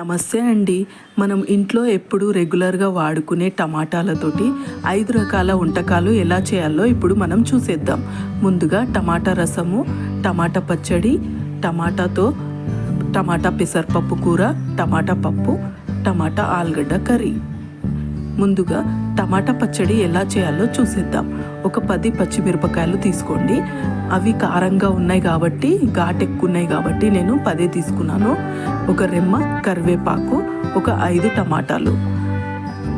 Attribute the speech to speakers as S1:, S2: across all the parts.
S1: నమస్తే అండి. మనం ఇంట్లో ఎప్పుడు రెగ్యులర్గా వాడుకునే టమాటాలతోటి ఐదు రకాల వంటకాలు ఎలా చేయాలో ఇప్పుడు మనం చూసేద్దాం. ముందుగా టమాటా రసము టమాటా పచ్చడి టమాటాతో టమాటా పెసరపప్పు కూర టమాటా పప్పు టమాటా ఆలుగడ్డ కర్రీ. ముందుగా టమాటా పచ్చడి ఎలా చేయాలో చూసేద్దాం. ఒక పది పచ్చిమిరపకాయలు తీసుకోండి. అవి కారంగా ఉన్నాయి కాబట్టి ఘాట్ ఎక్కువ ఉన్నాయి కాబట్టి నేను పదే తీసుకున్నాను. ఒక రెమ్మ కరివేపాకు ఒక ఐదు టమాటాలు.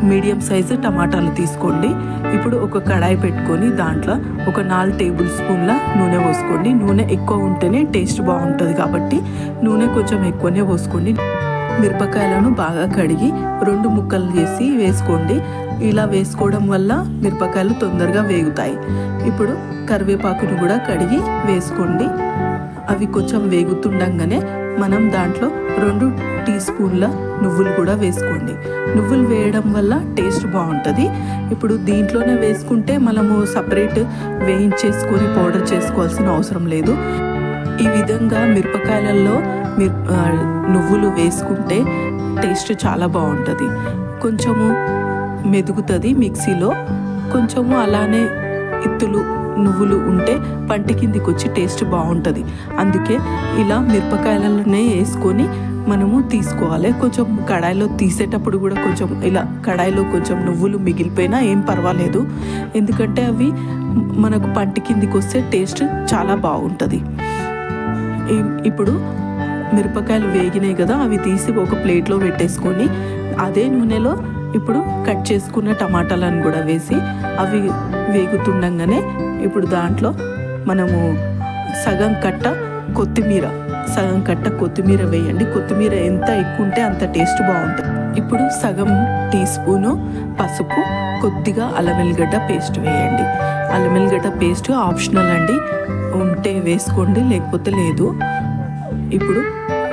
S1: మీడియం సైజు టమాటాలు తీసుకోండి. ఇప్పుడు ఒక కడాయి పెట్టుకొని దాంట్లో ఒక నాలుగు టేబుల్ స్పూన్ల నూనె పోసుకోండి. నూనె ఎక్కువ ఉంటేనే టేస్ట్ బాగుంటుంది కాబట్టి నూనె కొంచెం ఎక్కువనే పోసుకోండి. మిరపకాయలను బాగా కడిగి రెండు ముక్కలు చేసి వేసుకోండి. ఇలా వేసుకోవడం వల్ల మిరపకాయలు తొందరగా వేగుతాయి. ఇప్పుడు కరివేపాకును కూడా కడిగి వేసుకోండి. అవి కొంచెం వేగుతుండగానే మనం దాంట్లో రెండు టీ స్పూన్ల నువ్వులు కూడా వేసుకోండి. నువ్వులు వేయడం వల్ల టేస్ట్ బాగుంటుంది. ఇప్పుడు దీంట్లోనే వేసుకుంటే మనము సపరేట్ వేయించేసుకొని పౌడర్ చేసుకోవాల్సిన అవసరం లేదు. ఈ విధంగా మిరపకాయలలో మిర్ నువ్వులు వేసుకుంటే టేస్ట్ చాలా బాగుంటుంది. కొంచెము మెదుగుతుంది మిక్సీలో. కొంచెము అలానే ఇత్తులు నువ్వులు ఉంటే పంట కిందికి వచ్చి టేస్ట్ బాగుంటుంది. అందుకే ఇలా మిరపకాయలలోనే వేసుకొని మనము తీసుకోవాలి. కొంచెం కడాయిలో తీసేటప్పుడు కూడా కొంచెం ఇలా కడాయిలో కొంచెం నువ్వులు మిగిలిపోయినా ఏం పర్వాలేదు. ఎందుకంటే అవి మనకు పంట కిందికి వస్తే టేస్ట్ చాలా బాగుంటుంది. ఇప్పుడు మిరపకాయలు వేగినాయి కదా అవి తీసి ఒక ప్లేట్లో పెట్టేసుకొని అదే నూనెలో ఇప్పుడు కట్ చేసుకున్న టమాటాలను కూడా వేసి అవి వేగుతుండగానే ఇప్పుడు దాంట్లో మనము సగం కట్ట కొత్తిమీర సగం కట్ట కొత్తిమీర వేయండి. కొత్తిమీర ఎంత ఎక్కువ ఉంటే అంత టేస్ట్ బాగుంటుంది. ఇప్పుడు సగం టీ స్పూను పసుపు కొద్దిగా అల్లం వెల్లిగడ్డ పేస్ట్ వేయండి. అల్లం వెల్లిగడ్డ పేస్ట్ ఆప్షనల్ అండి. ఉంటే వేసుకోండి లేకపోతే లేదు. ఇప్పుడు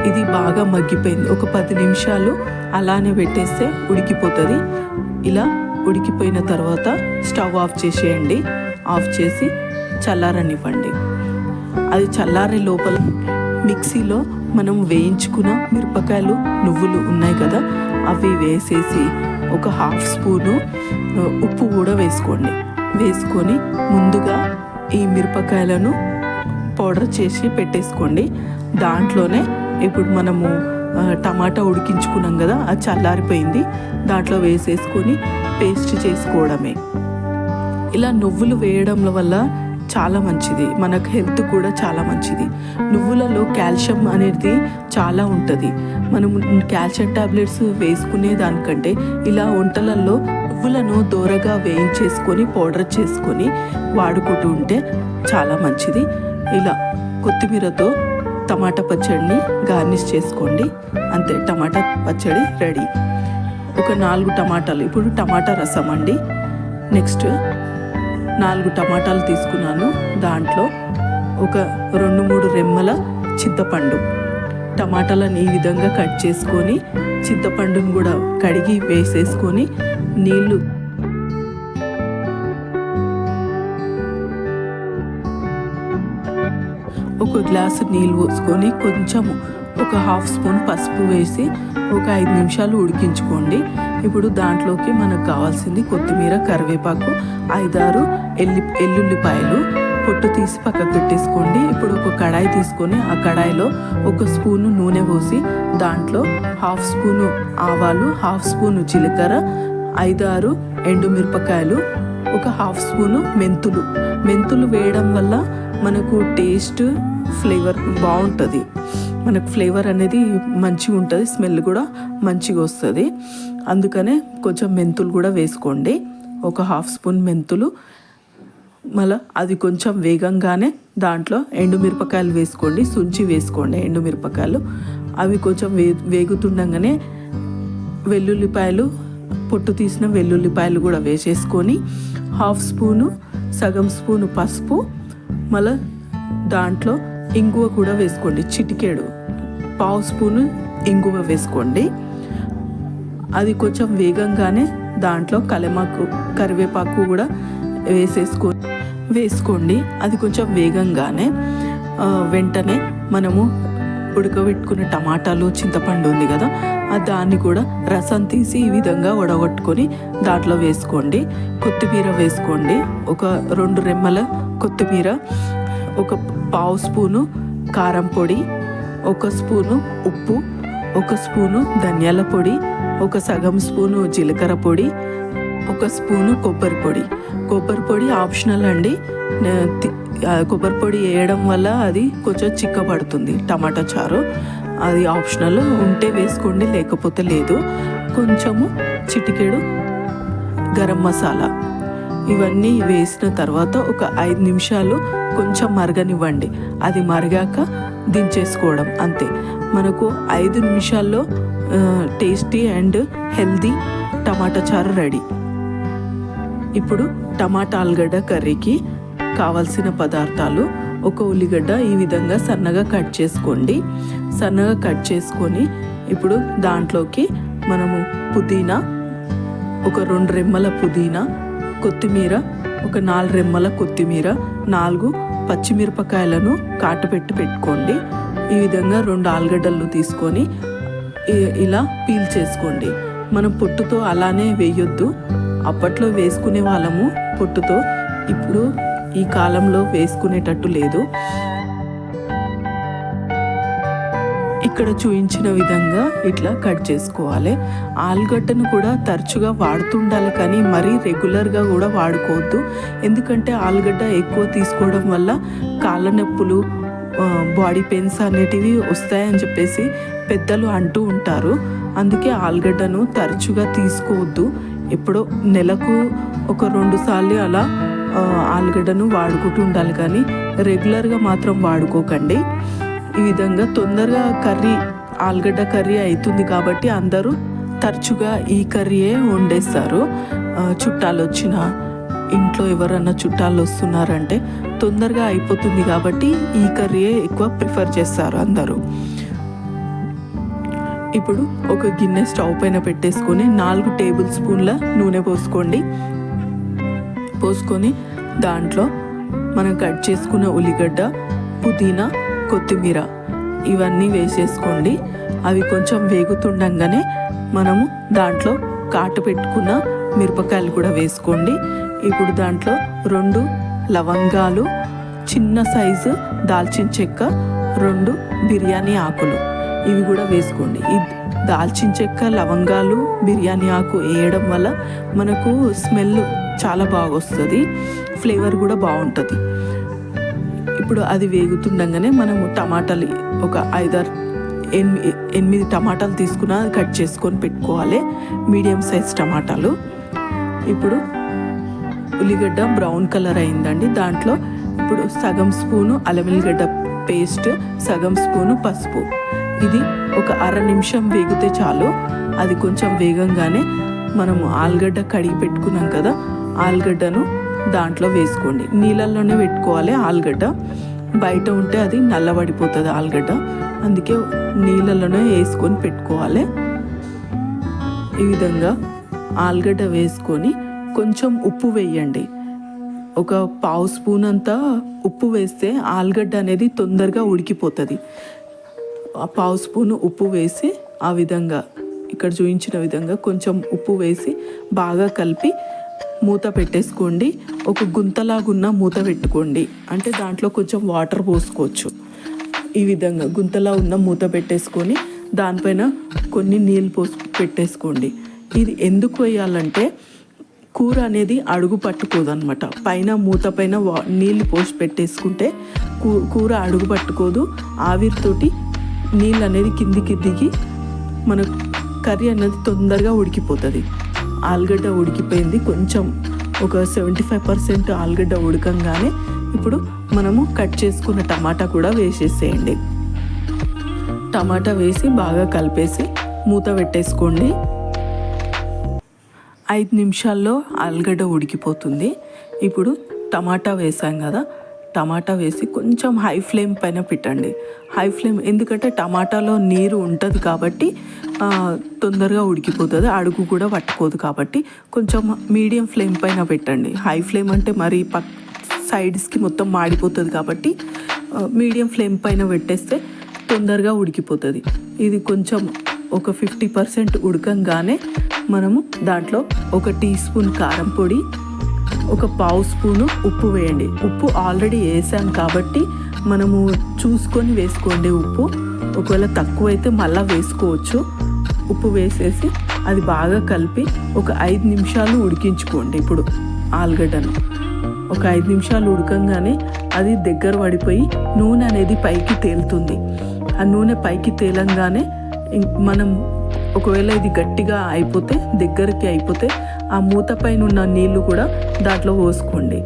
S1: ఇది బాగా మగ్గిపోయింది. ఒక పది నిమిషాలు అలానే పెట్టేస్తే ఉడికిపోతుంది. ఇలా ఉడికిపోయిన తర్వాత స్టవ్ ఆఫ్ చేసేయండి. ఆఫ్ చేసి చల్లారనివ్వండి. అది చల్లారే లోపల మిక్సీలో మనం వేయించుకున్న మిరపకాయలు నువ్వులు ఉన్నాయి కదా అవి వేసేసి ఒక హాఫ్ స్పూను ఉప్పు కూడా వేసుకోండి. వేసుకొని ముందుగా ఈ మిరపకాయలను పౌడర్ చేసి పెట్టేసుకోండి. దాంట్లోనే ఇప్పుడు మనము టమాటా ఉడికించుకున్నాం కదా అది చల్లారిపోయింది. దాంట్లో వేసేసుకొని పేస్ట్ చేసుకోవడమే. ఇలా నువ్వులు వేయడం వల్ల చాలా మంచిది. మనకు హెల్త్ కూడా చాలా మంచిది. నువ్వులలో కాల్షియం అనేది చాలా ఉంటుంది. మనం కాల్షియం టాబ్లెట్స్ వేసుకునే దానికంటే ఇలా వంటలలో నువ్వులను దూరగా వేయించేసుకొని పౌడర్ చేసుకొని వాడుకుంటూ ఉంటే చాలా మంచిది. ఇలా కొత్తిమీరతో టమాటా పచ్చడిని గార్నిష్ చేసుకోండి. అంతే టమాటా పచ్చడి రెడీ. ఒక నాలుగు టమాటాలు ఇప్పుడు టమాటా రసం అండి. నెక్స్ట్ నాలుగు టమాటాలు తీసుకున్నాను. దాంట్లో ఒక రెండు మూడు రెమ్మల చింతపండు. టమాటాలను ఈ విధంగా కట్ చేసుకొని చింతపండును కూడా కడిగి వేసేసుకొని నీళ్ళు ఒక గ్లాసు నీళ్ళు పోసుకొని కొంచెము ఒక హాఫ్ స్పూన్ పసుపు వేసి ఒక ఐదు నిమిషాలు ఉడికించుకోండి. ఇప్పుడు దాంట్లోకి మనకు కావాల్సింది కొత్తిమీర కరివేపాకు ఐదారు ఎల్లి ఎల్లుల్లిపాయలు పొట్టు తీసి పక్కకు పెట్టేసుకోండి. ఇప్పుడు ఒక కడాయి తీసుకొని ఆ కడాయిలో ఒక స్పూను నూనె పోసి దాంట్లో హాఫ్ స్పూను ఆవాలు హాఫ్ స్పూను జీలకర్ర ఐదారు ఎండుమిరపకాయలు ఒక హాఫ్ స్పూను మెంతులు. మెంతులు వేయడం వల్ల మనకు టేస్ట్ ఫ్లేవర్ బాగుంటుంది. మనకు ఫ్లేవర్ అనేది మంచిగా ఉంటుంది స్మెల్ కూడా మంచిగా వస్తుంది. అందుకనే కొంచెం మెంతులు కూడా వేసుకోండి. ఒక హాఫ్ స్పూన్ మెంతులు. మళ్ళీ అది కొంచెం వేగంగానే దాంట్లో ఎండుమిరపకాయలు వేసుకోండి సుంచి వేసుకోండి ఎండుమిరపకాయలు. అవి కొంచెం వే వేగుతుండగానే వెల్లుల్లిపాయలు పొట్టు తీసిన వెల్లుల్లిపాయలు కూడా వేసేసుకొని హాఫ్ స్పూను సగం స్పూను పసుపు మళ్ళీ దాంట్లో ఇంగువ కూడా వేసుకోండి. చిటికేడు పావు స్పూను ఇంగువ వేసుకోండి. అది కొంచెం వేగంగానే దాంట్లో కలెమాకు కరివేపాకు కూడా వేసేసుకో వేసుకోండి. అది కొంచెం వేగంగానే వెంటనే మనము ఉడకబెట్టుకున్న టమాటాలు చింతపండు ఉంది కదా ఆ దాన్ని కూడా రసం తీసి ఈ విధంగా వడగొట్టుకొని దాంట్లో వేసుకోండి. కొత్తిమీర వేసుకోండి. ఒక రెండు రెమ్మల కొత్తిమీర ఒక పావు స్పూను కారం పొడి ఒక స్పూను ఉప్పు ఒక స్పూను ధనియాల పొడి ఒక సగం స్పూను జీలకర్ర పొడి ఒక స్పూను కొబ్బరి పొడి. కొబ్బరి పొడి ఆప్షనల్ అండి. కొబ్బరి పొడి వేయడం వల్ల అది కొంచెం చిక్కబడుతుంది టమాటా చారు. అది ఆప్షనల్. ఉంటే వేసుకోండి లేకపోతే లేదు. కొంచెము చిటికెడు గరం మసాలా. ఇవన్నీ వేసిన తర్వాత ఒక ఐదు నిమిషాలు కొంచెం మరగనివ్వండి. అది మరిగాక దించేసుకోవడం అంతే. మనకు ఐదు నిమిషాల్లో టేస్టీ అండ్ హెల్దీ టమాటా చారు రెడీ. ఇప్పుడు టమాటా ఆలుగడ్డ కర్రీకి కావలసిన పదార్థాలు. ఒక ఉల్లిగడ్డ ఈ విధంగా సన్నగా కట్ చేసుకోండి. సన్నగా కట్ చేసుకొని ఇప్పుడు దాంట్లోకి మనము పుదీనా ఒక రెండు రెమ్మల పుదీనా కొత్తిమీర ఒక నాలుగు రెమ్మల కొత్తిమీర నాలుగు పచ్చిమిరపకాయలను కాటపెట్టి పెట్టుకోండి. ఈ విధంగా రెండు ఆలుగడ్డలు తీసుకొని ఇలా పీల్ చేసుకోండి. మనం పొట్టుతో అలానే వేయొద్దు. అప్పట్లో వేసుకునే వాళ్ళము పొట్టుతో. ఇప్పుడు ఈ కాలంలో వేసుకునేటట్టు లేదు. ఇక్కడ చూపించిన విధంగా ఇట్లా కట్ చేసుకోవాలి. ఆలుగడ్డను కూడా తరచుగా వాడుతుండాలి కానీ మరీ రెగ్యులర్గా కూడా వాడుకోవద్దు. ఎందుకంటే ఆలుగడ్డ ఎక్కువ తీసుకోవడం వల్ల కాళ్ళ నొప్పులు బాడీ పెయిన్స్ అనేటివి వస్తాయని చెప్పేసి పెద్దలు అంటూ ఉంటారు. అందుకే ఆలుగడ్డను తరచుగా తీసుకోవద్దు. ఎప్పుడో నెలకు ఒక రెండు సార్లు అలా ఆలుగడ్డను వాడుకుంటూ ఉండాలి కానీ రెగ్యులర్గా మాత్రం వాడుకోకండి. ఈ విధంగా తొందరగా కర్రీ ఆలుగడ్డ కర్రీ అవుతుంది కాబట్టి అందరూ తరచుగా ఈ కర్రీయే వండేస్తారు. చుట్టాలు వచ్చిన ఇంట్లో ఎవరన్నా చుట్టాలు వస్తున్నారంటే తొందరగా అయిపోతుంది కాబట్టి ఈ కర్రీయే ఎక్కువ ప్రిఫర్ చేస్తారు అందరూ. ఇప్పుడు ఒక గిన్నె స్టవ్ పైన పెట్టేసుకొని నాలుగు టేబుల్ స్పూన్ల నూనె పోసుకోండి. పోసుకొని దాంట్లో మనం కట్ చేసుకున్న ఉల్లిగడ్డ పుదీనా కొత్తిమీర ఇవన్నీ వేసేసుకోండి. అవి కొంచెం వేగుతుండగానే మనము దాంట్లో కాటు పెట్టుకున్న మిరపకాయలు కూడా వేసుకోండి. ఇప్పుడు దాంట్లో రెండు లవంగాలు చిన్న సైజు దాల్చిన చెక్క రెండు బిర్యానీ ఆకులు ఇవి కూడా వేసుకోండి. ఈ దాల్చిన చెక్క లవంగాలు బిర్యానీ ఆకు వేయడం వల్ల మనకు స్మెల్ చాలా బాగా వస్తుంది ఫ్లేవర్ కూడా బాగుంటుంది. ఇప్పుడు అది వేగుతుండగానే మనము టమాటాలు ఒక ఐదారు ఎనిమిది ఎనిమిది టమాటాలు తీసుకున్న అది కట్ చేసుకొని పెట్టుకోవాలి. మీడియం సైజ్ టమాటాలు. ఇప్పుడు ఉల్లిగడ్డ బ్రౌన్ కలర్ అయిందండి. దాంట్లో ఇప్పుడు సగం స్పూను అల్లం పేస్ట్ సగం స్పూను పసుపు. ఇది ఒక అర నిమిషం వేగితే చాలు. అది కొంచెం వేగంగానే మనము ఆలుగడ్డ కడిగి పెట్టుకున్నాం కదా ఆలుగడ్డను దాంట్లో వేసుకోండి. నీళ్ళల్లోనే పెట్టుకోవాలి ఆలుగడ్డ. బయట ఉంటే అది నల్లబడిపోతుంది ఆలుగడ్డ. అందుకే నీళ్ళలోనే వేసుకొని పెట్టుకోవాలి. ఈ విధంగా ఆలుగడ్డ వేసుకొని కొంచెం ఉప్పు వేయండి. ఒక పావు స్పూన్ అంతా ఉప్పు వేస్తే ఆలుగడ్డ అనేది తొందరగా ఉడికిపోతుంది. ఆ పావు స్పూన్ ఉప్పు వేసి ఆ విధంగా ఇక్కడ చూపించిన విధంగా కొంచెం ఉప్పు వేసి బాగా కలిపి మూత పెట్టేసుకోండి. ఒక గుంతలాగున్న మూత పెట్టుకోండి. అంటే దాంట్లో కొంచెం వాటర్ పోసుకోవచ్చు. ఈ విధంగా గుంతలా ఉన్న మూత పెట్టేసుకొని దానిపైన కొన్ని నీళ్ళు పోసి పెట్టేసుకోండి. ఇది ఎందుకు వేయాలంటే కూర అనేది అడుగు పట్టుకోదు అనమాట పైన మూత పైన వా నీళ్ళు పోసి పెట్టేసుకుంటే కూ- కూర అడుగు పట్టుకోదు. ఆవిరితోటి నీళ్ళు అనేది కిందికి దిగి మన కర్రీ అనేది తొందరగా ఉడికిపోతుంది. ఆలుగడ్డ ఉడికిపోయింది. కొంచెం ఒక సెవెంటీ ఫైవ్ పర్సెంట్ ఆలుగడ్డ ఉడకంగానే ఇప్పుడు మనము కట్ చేసుకున్న టమాటా కూడా వేసేసేయండి. టమాటా వేసి బాగా కలిపేసి మూత పెట్టేసుకోండి. ఐదు నిమిషాల్లో ఆలుగడ్డ ఉడికిపోతుంది. ఇప్పుడు టమాటా వేసాం కదా టమాటా వేసి కొంచెం హై ఫ్లేమ్ పైన పెట్టండి. హై ఫ్లేమ్ ఎందుకంటే టమాటాలో నీరు ఉంటుంది కాబట్టి తొందరగా ఉడికిపోతుంది అడుగు కూడా పట్టుకోదు కాబట్టి కొంచెం మీడియం ఫ్లేమ్ పైన పెట్టండి. హై ఫ్లేమ్ అంటే మరి పక్ సైడ్స్కి మొత్తం మాడిపోతుంది కాబట్టి మీడియం ఫ్లేమ్ పైన పెట్టేస్తే తొందరగా ఉడికిపోతుంది. ఇది కొంచెం ఒక ఫిఫ్టీ పర్సెంట్ ఉడకంగానే మనము దాంట్లో ఒక టీ స్పూన్ కారం పొడి ఒక పావు స్పూను ఉప్పు వేయండి. ఉప్పు ఆల్రెడీ వేసాం కాబట్టి మనము చూసుకొని వేసుకోండి ఉప్పు. ఒకవేళ తక్కువ అయితే మళ్ళీ వేసుకోవచ్చు. ఉప్పు వేసేసి అది బాగా కలిపి ఒక ఐదు నిమిషాలు ఉడికించుకోండి ఇప్పుడు ఆలుగడ్డను. ఒక ఐదు నిమిషాలు ఉడకంగానే అది దగ్గర పడిపోయి నూనె అనేది పైకి తేలుతుంది. ఆ నూనె పైకి తేలంగానే మనం ఒకవేళ ఇది గట్టిగా అయిపోతే దగ్గరికి అయిపోతే ఆ మూత పైన ఉన్న నీళ్ళు కూడా దాంట్లో పోసుకోండి.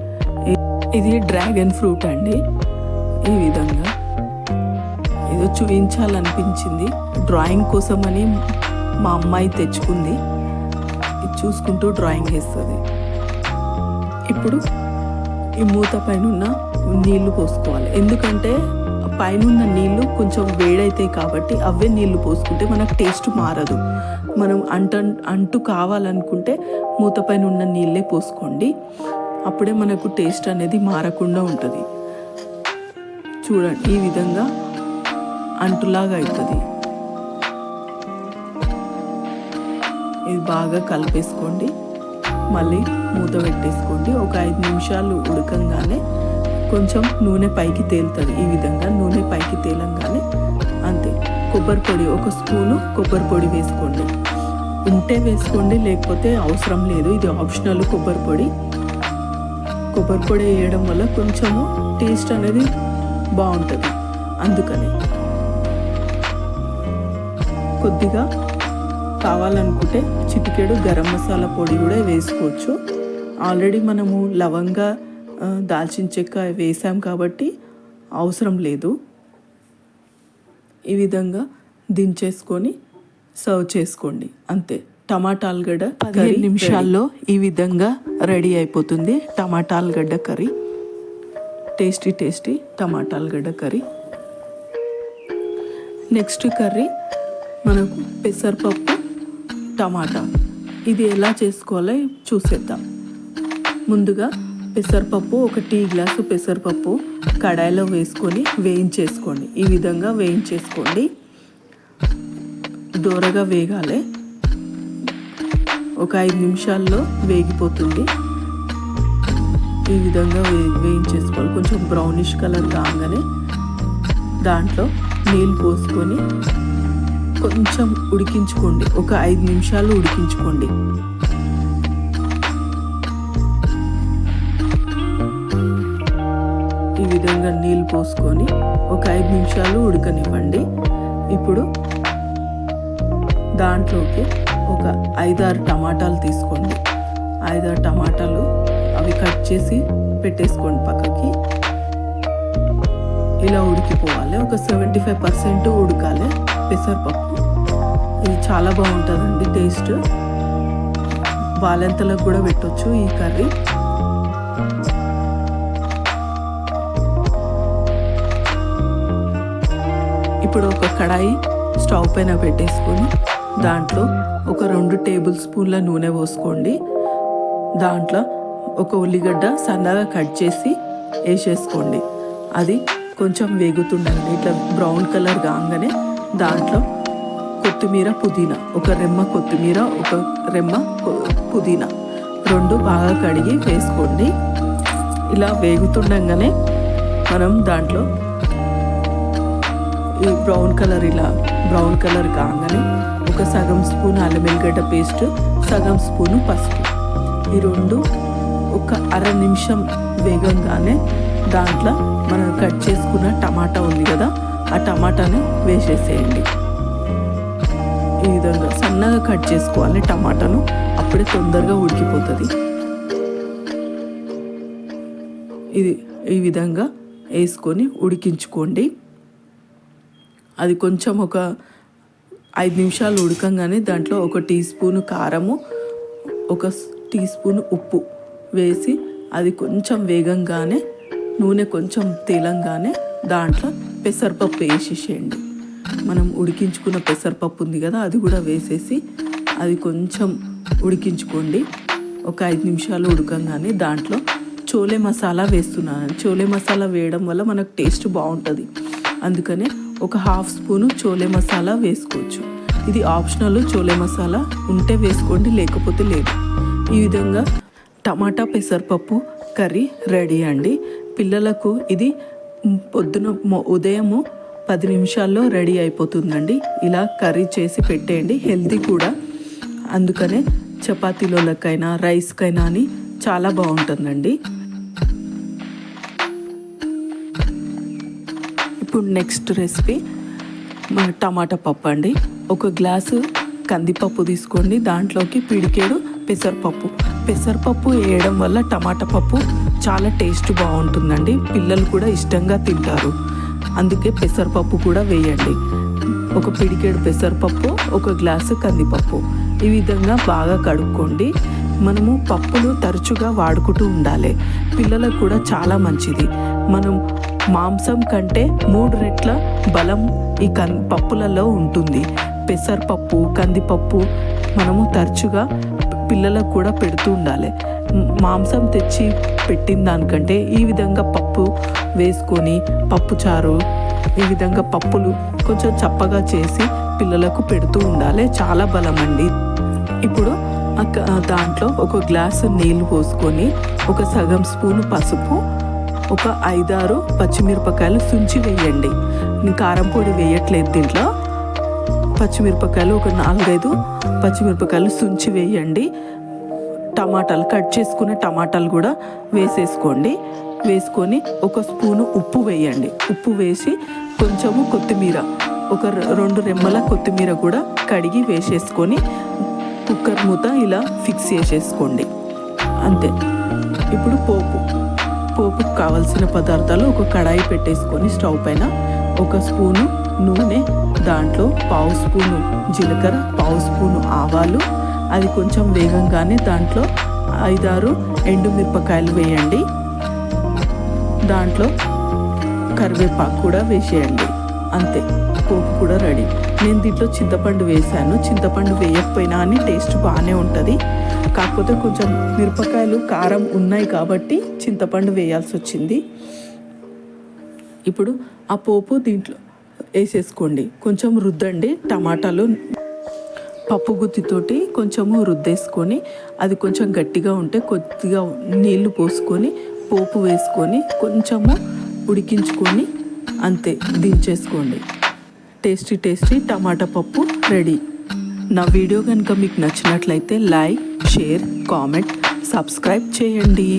S1: ఇది డ్రాగన్ ఫ్రూట్ అండి. ఈ విధంగా ఏదో చూపించాలనిపించింది. డ్రాయింగ్ కోసమని మా అమ్మాయి తెచ్చుకుంది. ఇది చూసుకుంటూ డ్రాయింగ్ వేస్తుంది. ఇప్పుడు ఈ మూత పైన ఉన్న నీళ్ళు పోసుకోవాలి. ఎందుకంటే పైన నీళ్ళు కొంచెం వేడైతాయి కాబట్టి అవే నీళ్ళు పోసుకుంటే మనకు టేస్ట్ మారదు. మనం అంట అంటూ కావాలనుకుంటే మూత పైన ఉన్న నీళ్ళే పోసుకోండి. అప్పుడే మనకు టేస్ట్ అనేది మారకుండా ఉంటుంది. చూడండి ఈ విధంగా అంటులాగా అవుతుంది ఇది బాగా కలిపేసుకోండి. మళ్ళీ మూత పెట్టేసుకోండి. ఒక ఐదు నిమిషాలు ఉడకంగానే కొంచెం నూనె పైకి తేలుతుంది. ఈ విధంగా నూనె పైకి తేలంగానే అంతే. కొబ్బరి పొడి ఒక స్పూను కొబ్బరి పొడి వేసుకోండి. ఉంటే వేసుకోండి లేకపోతే అవసరం లేదు. ఇది ఆప్షనల్ కొబ్బరి పొడి. కొబ్బరి పొడి వేయడం వల్ల కొంచెము టేస్ట్ అనేది బాగుంటుంది. అందుకని కొద్దిగా కావాలనుకుంటే చిటికెడు గరం మసాలా పొడి కూడా వేసుకోవచ్చు. ఆల్రెడీ మనము లవంగా దాల్చిన చెక్క వేసాం కాబట్టి అవసరం లేదు. ఈ విధంగా దించేసుకొని సర్వ్ చేసుకోండి. అంతే. టమాటా ఆలుగడ్డ పదిహేను నిమిషాల్లో ఈ విధంగా రెడీ అయిపోతుంది టమాటా ఆలుగడ్డ కర్రీ. టేస్టీ టేస్టీ టమాటా ఆలుగడ్డ కర్రీ. నెక్స్ట్ కర్రీ మనకు పెసరపప్పు టమాటా. ఇది ఎలా చేసుకోవాలో చూసేద్దాం. ముందుగా పెసరపప్పు ఒక టీ గ్లాసు పెసరపప్పు కడాయిలో వేసుకొని వేయించేసుకోండి. ఈ విధంగా వేయించేసుకోండి. దోరగా వేగాలి. ఒక ఐదు నిమిషాల్లో వేగిపోతుంది. ఈ విధంగా వే వేయించేసుకోవాలి. కొంచెం బ్రౌనిష్ కలర్ కాగానే దాంట్లో నీళ్ళు పోసుకొని కొంచెం ఉడికించుకోండి. ఒక ఐదు నిమిషాలు ఉడికించుకోండి. ఈ విధంగా నీళ్ళు పోసుకొని ఒక ఐదు నిమిషాలు ఉడకనివ్వండి. ఇప్పుడు దాంట్లోకి ఒక ఐదారు టమాటాలు తీసుకోండి. ఐదారు టమాటాలు అవి కట్ చేసి పెట్టేసుకోండి పక్కకి. ఇలా ఉడికిపోవాలి. ఒక సెవెంటీ ఫైవ్ పర్సెంట్ ఉడకాలి పెసరపప్పు. ఇది చాలా బాగుంటుందండి టేస్ట్. బాలెంతలకు కూడా పెట్టొచ్చు ఈ కర్రీ. ఇప్పుడు ఒక కడాయి స్టవ్ పైన పెట్టేసుకొని దాంట్లో ఒక రెండు టేబుల్ స్పూన్ల నూనె పోసుకోండి. దాంట్లో ఒక ఉల్లిగడ్డ సన్నగా కట్ చేసి వేసేసుకోండి. అది కొంచెం వేగుతుండండి ఇట్లా బ్రౌన్ కలర్ కాగానే దాంట్లో కొత్తిమీర పుదీనా ఒక రెమ్మ కొత్తిమీర ఒక రెమ్మ పుదీనా రెండు బాగా కడిగి వేసుకోండి. ఇలా వేగుతుండగానే మనం దాంట్లో ఈ బ్రౌన్ కలర్ ఇలా బ్రౌన్ కలర్ కాగానే ఒక సగం స్పూన్ అల్లం వెల్లిగడ్డ పేస్ట్ సగం స్పూను పసుపు. ఈ రెండు ఒక అర నిమిషం వేగంగానే దాంట్లో మనం కట్ చేసుకున్న టమాటా ఉంది కదా ఆ టమాటాని వేసేసేయండి. ఈ విధంగా సన్నగా కట్ చేసుకోవాలి టమాటాను అప్పుడే తొందరగా ఉడికిపోతుంది. ఇది ఈ విధంగా వేసుకొని ఉడికించుకోండి. అది కొంచెం ఒక ఐదు నిమిషాలు ఉడకంగానే దాంట్లో ఒక టీ స్పూను కారము ఒక టీ స్పూన్ ఉప్పు వేసి అది కొంచెం వేగంగానే నూనె కొంచెం తేలంగానే దాంట్లో పెసరపప్పు వేసేసేయండి. మనం ఉడికించుకున్న పెసరపప్పు ఉంది కదా అది కూడా వేసేసి అది కొంచెం ఉడికించుకోండి. ఒక ఐదు నిమిషాలు ఉడకంగానే దాంట్లో చోలే మసాలా వేస్తున్నాను. చోలే మసాలా వేయడం వల్ల మనకు టేస్ట్ బాగుంటుంది. అందుకనే ఒక హాఫ్ స్పూను చోలే మసాలా వేసుకోవచ్చు. ఇది ఆప్షనల్ చోలే మసాలా ఉంటే వేసుకోండి లేకపోతే లేదు. ఈ విధంగా టమాటా పెసరపప్పు కర్రీ రెడీ అండి. పిల్లలకు ఇది పొద్దున ఉదయము పది నిమిషాల్లో రెడీ అయిపోతుందండి. ఇలా కర్రీ చేసి పెట్టేయండి హెల్తీ కూడా. అందుకనే చపాతీలోకైనా రైస్కైనా అని చాలా బాగుంటుందండి. ఇప్పుడు నెక్స్ట్ రెసిపీ టమాటా పప్పు అండి. ఒక గ్లాసు కందిపప్పు తీసుకోండి. దాంట్లోకి పిడికేడు పెసరపప్పు. పెసరపప్పు వేయడం వల్ల టమాటా పప్పు చాలా టేస్ట్ బాగుంటుందండి. పిల్లలు కూడా ఇష్టంగా తింటారు. అందుకే పెసరపప్పు కూడా వేయండి. ఒక పిడికేడు పెసరపప్పు ఒక గ్లాసు కందిపప్పు. ఈ విధంగా బాగా కడుక్కోండి. మనము పప్పులు తరచుగా వాడుకుంటూ ఉండాలి. పిల్లలకు కూడా చాలా మంచిది. మనం మాంసం కంటే మూడు రెట్ల బలం ఈ కం పప్పులలో ఉంటుంది. పెసరపప్పు కందిపప్పు మనము తరచుగా పిల్లలకు కూడా పెడుతూ ఉండాలి. మాంసం తెచ్చి పెట్టిన దానికంటే ఈ విధంగా పప్పు వేసుకొని పప్పు చారు ఈ విధంగా పప్పులు కొంచెం చప్పగా చేసి పిల్లలకు పెడుతూ ఉండాలి. చాలా బలం అండి ఇప్పుడు దాంట్లో ఒక గ్లాసు నీళ్ళు పోసుకొని ఒక సగం స్పూను పసుపు ఒక ఐదారు పచ్చిమిరపకాయలు సుంచి వేయండి. నేను కారం పొడి వేయట్లేదు దీంట్లో. పచ్చిమిరపకాయలు ఒక నాలుగైదు పచ్చిమిరపకాయలు సుంచి వేయండి. టమాటాలు కట్ చేసుకున్న టమాటాలు కూడా వేసేసుకోండి. వేసుకొని ఒక స్పూను ఉప్పు వేయండి. ఉప్పు వేసి కొంచెము కొత్తిమీర ఒక రెండు రెమ్మల కొత్తిమీర కూడా కడిగి వేసేసుకొని కుక్కర్ మూత ఇలా ఫిక్స్ చేసేసుకోండి. అంతే. ఇప్పుడు పోపు. పోపుకు కావలసిన పదార్థాలు ఒక కడాయి పెట్టేసుకొని స్టవ్ పైన ఒక స్పూను నూనె దాంట్లో పావు స్పూను జీలకర్ర పావు స్పూను ఆవాలు. అది కొంచెం వేగంగానే దాంట్లో ఐదారు ఎండుమిరపకాయలు వేయండి. దాంట్లో కరివేపాకు కూడా వేసేయండి. అంతే పోపు కూడా రెడీ. నేను దీంట్లో చింతపండు వేసాను చింతపండు వేయకపోయినా అని టేస్ట్ బాగానే ఉంటుంది. కాకపోతే కొంచెం మిరపకాయలు కారం ఉన్నాయి కాబట్టి చింతపండు వేయాల్సి వచ్చింది. ఇప్పుడు ఆ పోపు దీంట్లో వేసేసుకోండి. కొంచెం రుద్దండి టమాటాలు. పప్పు గుత్తితోటి కొంచెము రుద్దేసుకొని అది కొంచెం గట్టిగా ఉంటే కొద్దిగా నీళ్ళు పోసుకొని పోపు వేసుకొని కొంచెము ఉడికించుకొని అంతే దించేసుకోండి. టేస్టీ టేస్టీ టమాటా పప్పు రెడీ. నా వీడియో కనుక మీకు నచ్చినట్లయితే లైక్ షేర్ కామెంట్ సబ్స్క్రైబ్ చేయండి.